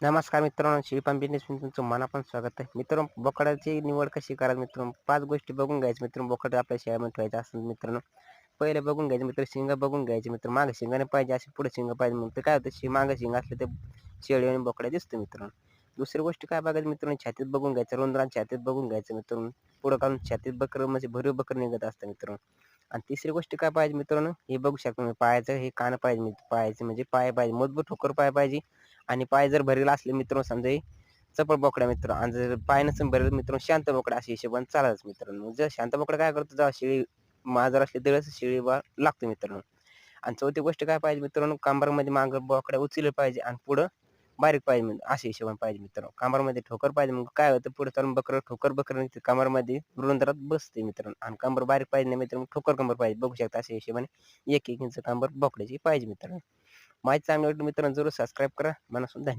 नमस्कार मित्रांनो शिवपान बिझनेस तुमचं मनापासून स्वागत आहे. मित्रांनो बोकडाची निवड कशी करायची मित्रांनो? पाच गोष्टी बघून घ्यायची मित्रांनो बोकड आपल्या शेळ्यामध्ये ठेवायचं असं मित्रांनो. पहिले बघून घ्यायचे मित्र शिंग बघून घ्यायचे मित्र मागे शिंगाने पाहिजे असे पुढे शिंग पाहिजे मग ते काय होतं शि मागे शिंग असले ते शेळी आणि बोकड्या दिसतं मित्रांनो. दुसरी गोष्ट काय बघायची मित्रांनो छातीत बघून घ्यायचं रोंदरान छातीत बघून घ्यायचं मित्रांनो. पुढं काढून छातीत बकर म्हणजे भरीव बकर निघत असतं मित्रांनो. आणि तिसरी गोष्ट काय पाहिजे मित्रांनो? हे बघू शकतो मी पायाचं हे कान पाहिजे मित्र पायाचं म्हणजे पाय पाहिजे मजबूत ठोकर पाय पाहिजे. आणि पाय जर भरेल असले मित्रांनो समजा हे चपळ बोकड्या मित्र आणि जर पाय नसून भरेल मित्र शांत बोकडा अशा हिशोबाने चालायच मित्रांनो. जर शांत बोकडा काय करतो जेव्हा शिळी माजर असली त्यावेळेस शिळी बा लागतो मित्रांनो. आणि चौथी गोष्ट काय पाहिजे मित्रांनो कांबरमध्ये मागं बोकड्या उचललं पाहिजे आणि पुढं बारीक पाहिजे म्हणजे अशा हिशोबाने पाहिजे मित्रांनो. कांबरमध्ये ठोकर पाहिजे मग काय होतं पुढे चालून बकर ठोकर बकर निघते कांबरमध्ये रुंदरात बसते मित्रांनो. आणि कांबर बारीक पाहिजे नाही मित्रांनो ठोकर कांबर पाहिजे बघू शकता अशा हिशोबाने एक एक इंच कांबर बोकड्याची पाहिजे मित्रांनो. माहिती चांगली वाटली मित्रांनो जरूर सबस्क्राईब करा. मनासून धन्यवाद.